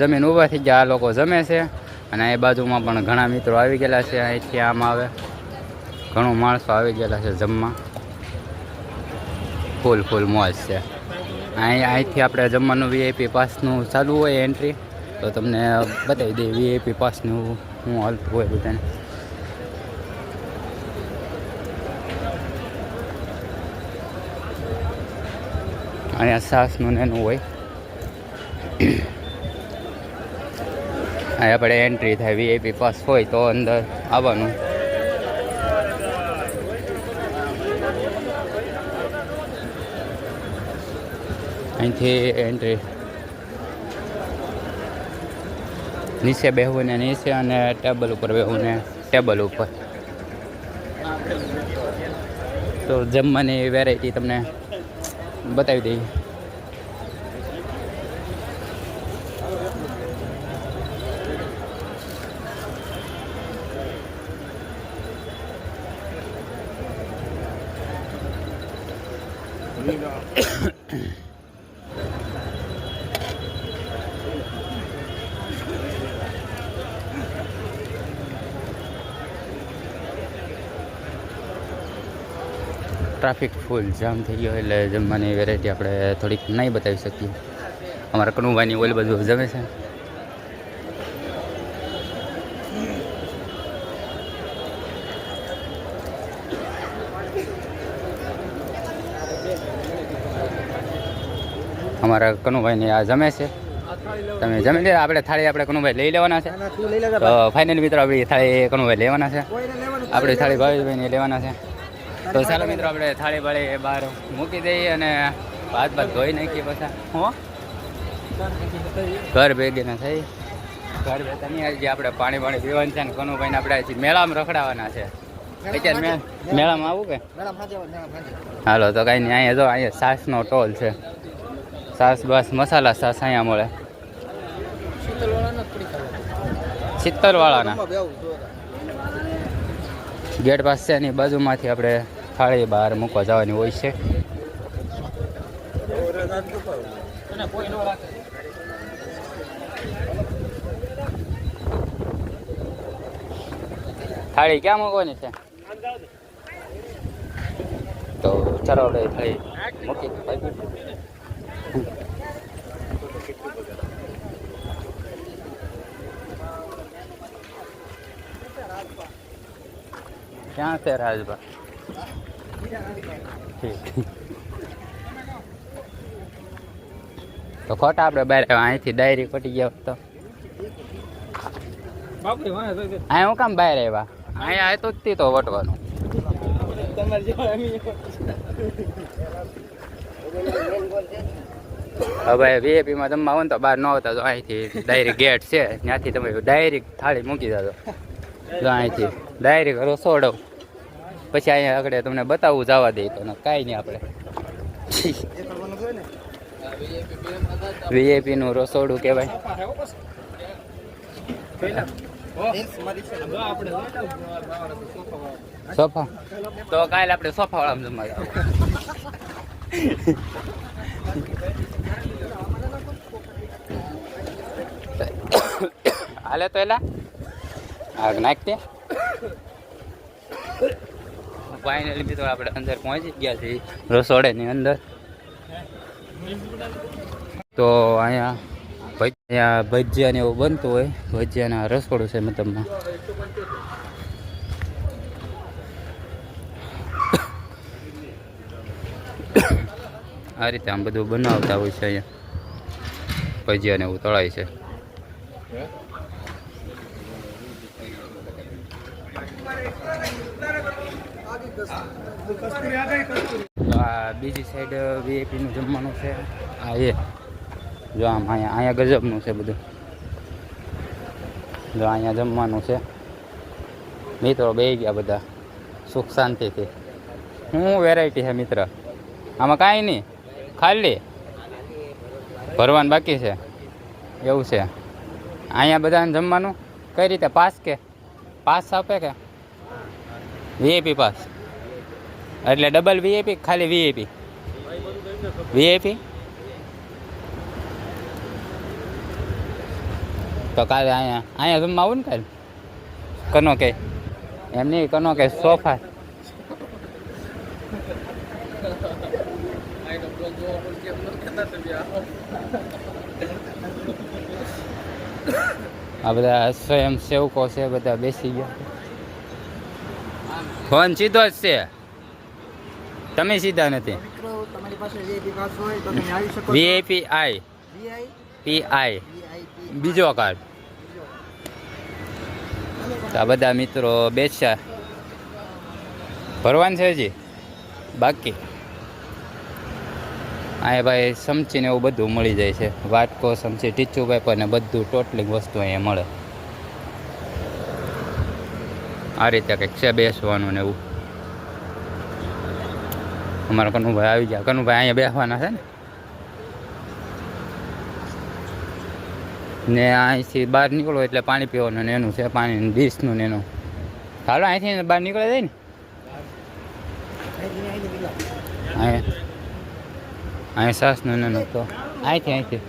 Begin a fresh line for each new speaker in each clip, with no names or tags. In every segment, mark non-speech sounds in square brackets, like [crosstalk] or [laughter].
જમીન ઊભા થઈ ગયા, આ લોકો જમે છે. અને એ બાજુમાં પણ ઘણા મિત્રો આવી ગયેલા છે, અહીંથી આમ આવે. ઘણું માણસો આવી ગયેલા છે જમવા. ફૂલ ફૂલ મોજ છે. અહીં અહીંથી આપણે જમવાનું વીઆઈપી પાસનું ચાલુ હોય એન્ટ્રી તો તમને બતાવી દઈએ વીઆઈપી પાસનું હું હાલતું હોય બધાને. અહીંયા સાસનું ને એનું હોય. આપણે એન્ટ્રી થાય વીઆઈપી પાસ હોય તો અંદર આવવાનું. અહીંથી એન્ટ્રી નીચે બેહવું ને નીચે અને ટેબલ ઉપર બેહવું ને ટેબલ ઉપર. તો જમવાની વેરાયટી તમને બતાવી દઈએ. ટ્રાફિક ફૂલ જામ થઈ ગયો એટલે જમવાની વેરાયટી આપણે થોડીક નહીં બતાવી શકીએ. અમારા કનુભાઈની ઓલ બધું જમે છે. અમારા કનુભાઈને આ જમે છે. તમે જમી લે આપણે થાળી આપણે કનુભાઈ લઈ લેવાના છે. તો ફાઇનલ મિત્રો આપણી થાળી કનુભાઈ લેવાના છે. આપણી થાળી ભાવેશભાઈને લેવાના છે. તો ચાલો મિત્રો આપણે થાળી ભાળી બહાર મૂકી દઈએ અને ભાત ભાત ધોઈ નાખીએ પછી. હું? ઘર ભેગી ના થઈ. ઘર ભેગા નહીં આજે આપણે પાણી પાણી પીવાનું છે ને કનુભાઈને આપણે હજી મેળામાં રખડાવવાના છે. અત્યારે મેળામાં આવું કે? હાલો તો કાંઈ નહીં અહીંયા જો અહીંયા સાસનો ટોલ છે. સાસ, બસ, મસાલા સાસ અહીંયા મળે. શીતલવાળાના. ગેટ પાસે એની બાજુમાંથી આપણે થાળી બહાર મૂકવા જવાની હોય છે. થાળી ક્યાં મૂકવાની છે? તો ચાલો આપણે થાળી મૂકી ક્યાં છે રાજભા ઠીક તો ખોટા આપણે બહાર આવ્યા. અહીંથી ડાયરી કટી ગયા હોત તો અહીંયા હું કામ બહાર આવ્યા અહીંયા આવ્યો જ તી તો વટવાનું હવે વીએપીમાં તમે આવો ને તો બહાર ન આવતા તો અહીંથી ડાયરેક્ટ ગેટ છે. ત્યાંથી તમે ડાયરેક્ટ થાળી મૂકી દેજો તો અહીંથી ડાયરેક્ટ રસોડો. પછી અહીંયા આગળ તમને બતાવવું જવા દે તો કાંઈ નહીં આપણે. વીઆઈપી નું રસોડું કહેવાય. સોફા. તો કાલે આપણે સોફા વાળા જમવા [laughs] હાલે તો એલા. આગ નાખતે ફાઇનલી મિત્રો આપણે અંદર પહોંચી ગયા છીએ. રસોડેની અંદર. તો અહીંયા ભજ- અહીંયા ભજીયા ને એવું બનતું હોય. ભજીયાના રસોડું છે મતલબમાં. આ રીતે આમ બધું બનાવતા હોય છે અહીંયા. ભજીયાને એવું તળાય છે. આ બીજી સાઈડ વીઆઈપીનું જમવાનું છે. આ એ. જો આમ અહીંયા અહીંયા ગજબનું છે બધું. જો અહીંયા જમવાનું છે. મિત્રો બે ગયા બધા. સુખ શાંતિથી. શું વેરાયટી છે મિત્ર? આમાં કાંઈ નહીં. ખાલી? ભરવાનું બાકી છે? એવું છે. અહીંયા બધાને જમવાનું? કઈ રીતે? પાસ કે? પાસ આપે કે? VIP pass. એટલે ડબલ વીઆઈપી ખાલી વીઆઈપી? વીઆઈપી? તો કાલે અહીંયા અહીંયા જમવા આવું ને કાલે? કનો કે? એમ નહીં, કનો કે સોફા. આ બધા સ્વયં સેવકો છે બધા બેસી ગયા. ફોન સીધો જ છે. તમે સીધા નથી.
વીઆઈપી પાસ હોય તો તમે આવી શકો
વીઆઈપી આઈ પી આઈ બીજો કાર્ડ આ બધા મિત્રો બેસ્યા. ભરવાન છે હજી? બાકી? અહીંયા ભાઈ ચમચીને એવું બધું મળી જાય છે. વાટકો ચમચી ટીચું પેપર ને બધું ટોટલી વસ્તુ અહીંયા મળે. આ રીતે કંઈક છે બેસવાનું ને એવું. અમારા કનુભાઈ આવી ગયા. કનુભાઈ અહીંયા બેસવાના છે ને? ને અહીંથી બહાર નીકળો એટલે પાણી પીવાનું ને એનું છે પાણી ડીશનું ને એનું. હાલો અહીંથી બહાર નીકળે જાય ને? અહીંયા સાસ નો ને તો અહીંથી અહીંથી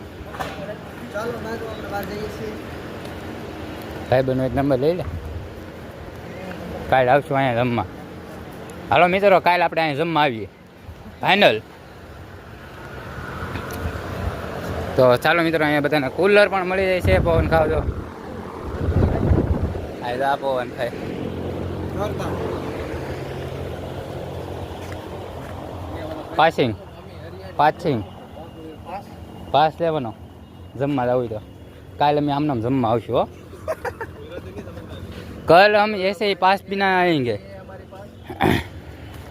ભાઈ બનો એક નંબર લઈ લે. કાલે આવશું અહીંયા જમવા. હાલો મિત્રો કાલે આપણે અહીંયા જમવા આવીએ. ફાઇનલ તો ચાલો મિત્રો અહીંયા બધાને કુલર પણ મળી જાય છે પવન ખાવજો. આ તો આ પવન થાય
જોરદાર.
પાસિંગ પાસિંગ પાસ લેવાનો જમવા જવું તો કાલે અમે આમ નામ જમવા આવશું હો कल हम ऐसे ही पास बिना आएंगे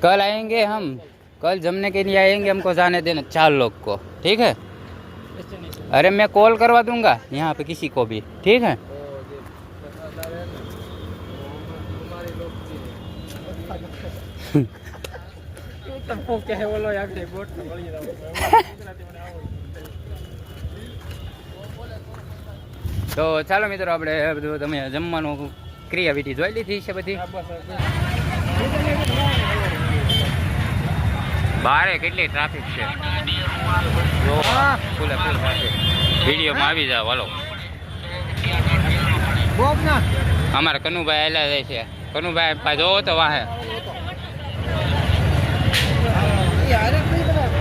कल आएंगे हम कल जमने के लिए आएंगे हमको जाने देना चार लोग को ठीक है अरे मैं कॉल करवा दूंगा यहाँ पे किसी को भी ठीक है [laughs] [laughs] તો ચાલો મિત્રો આપણે બધું તમે જમવાનું ક્રિયાવિધિ જોઈ લીધી છે બધી. બારે કેટલી ટ્રાફિક છે? ફૂલે ફૂલ ટ્રાફિક વિડીયોમાં આવી જાવ હાલો. અમારે કનુભાઈ આવેલા જાય છે. કનુભાઈ જોવો તો વાહે
એ હારે કઈ બનાવે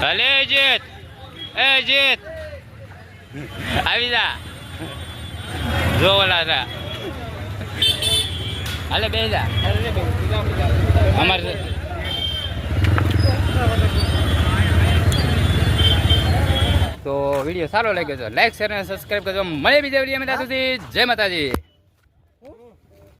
ભલે જીત એ જીત આવી જા. જો ઓલા રા. હાલે બે અમારે તો વીડિયો સારો લાગ્યો તો લાઈક શેર અને સબસ્ક્રાઈબ કરજો. મળે બીજા વીડિયો ત્યાં સુધી. જય માતાજી.